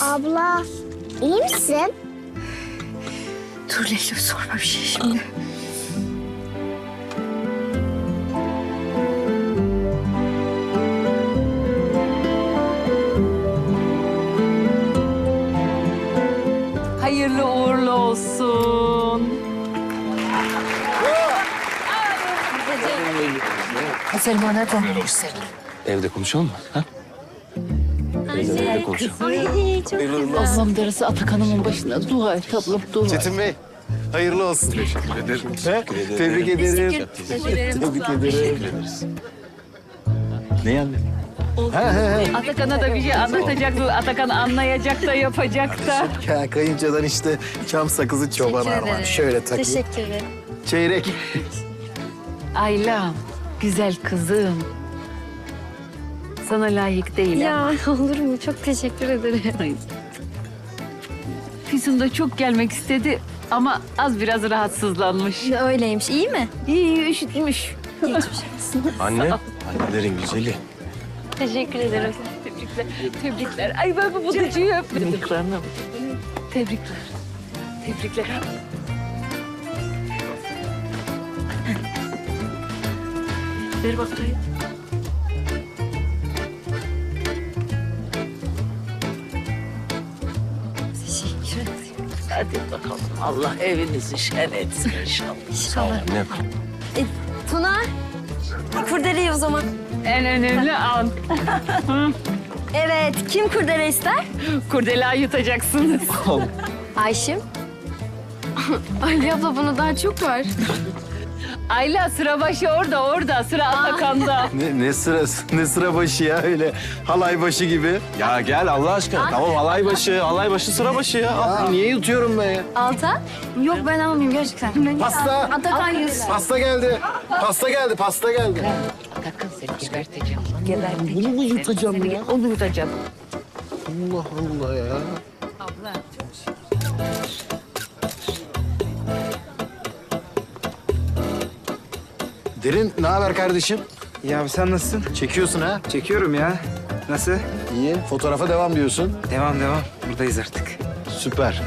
Abla, iyi misin? Dur Leyla sorma bir şey şimdi. Hayırlı uğurlu olsun. Selma nerede? Evde konuşalım mı? Ha? Evde konuşalım. Ay çok güzel. Allah'ım darısı Atakan'ımın başına dua et tablım dua et. Çetin Bey, hayırlı olsun. Teşekkür ederim. Tebrik ederim. Tebrik ederim. Ne yani? Atakan'a da bir şey anlatacak da Atakan anlayacak da yapacak da. Ya kayıncadan işte çam sakızı çoban armağan. Şöyle takayım. Teşekkür ederim. Çeyrek. Ayla, güzel kızım. Sana layık değil ama. Ya olur mu? Çok teşekkür ederim. Füsun da çok gelmek istedi ama az biraz rahatsızlanmış. Öyleymiş. İyi mi? İyi üşütmüş. Anne, annelerin güzeli. Teşekkür ederim. Tebrikler, tebrikler. Ay ben bu buducuyu öptüm. Tebrikler. Tebrikler. Ver bakayım. Hadi bakalım. Allah evinizi şen etsin inşallah. İnşallah. Anne, Tuna, kurdeleyi o zaman. En önemli an. Evet, kim kurdele ister? Kurdela yutacaksınız. Ayşim. Ali abla bunu daha çok var. Ayla sıra başı orada orada. Sıra Atakan'da. Ne, ne sırası, ne sıra başı ya öyle halay başı gibi. ya gel Allah aşkına. Tamam alay başı, alay başı sıra başı ya. Aa, niye yutuyorum ben ya? Alta? Yok ben almayayım gerçekten. Pasta. Atakan yüz. Pasta geldi. Pasta geldi, pasta geldi. Atakan seni geberteceğim. Geberteceğim. Bunu mu yutacağım ya? Onu yutacağım. Allah Allah ya. Derin ne haber kardeşim? Ya abi sen nasılsın? Çekiyorsun ha? Çekiyorum ya. Nasıl? İyi. Fotoğrafa devam diyorsun. Devam devam. Buradayız artık. Süper.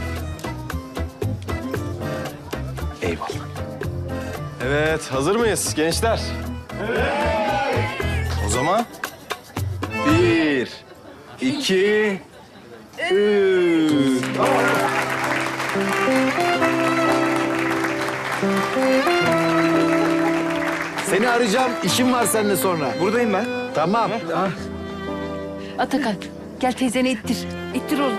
Eyvallah. Evet, hazır mıyız gençler? O zaman bir, iki, üç. Seni arayacağım. İşim var seninle sonra. Buradayım ben. Tamam. Atakan gel teyzeni ittir. İttir oğlum.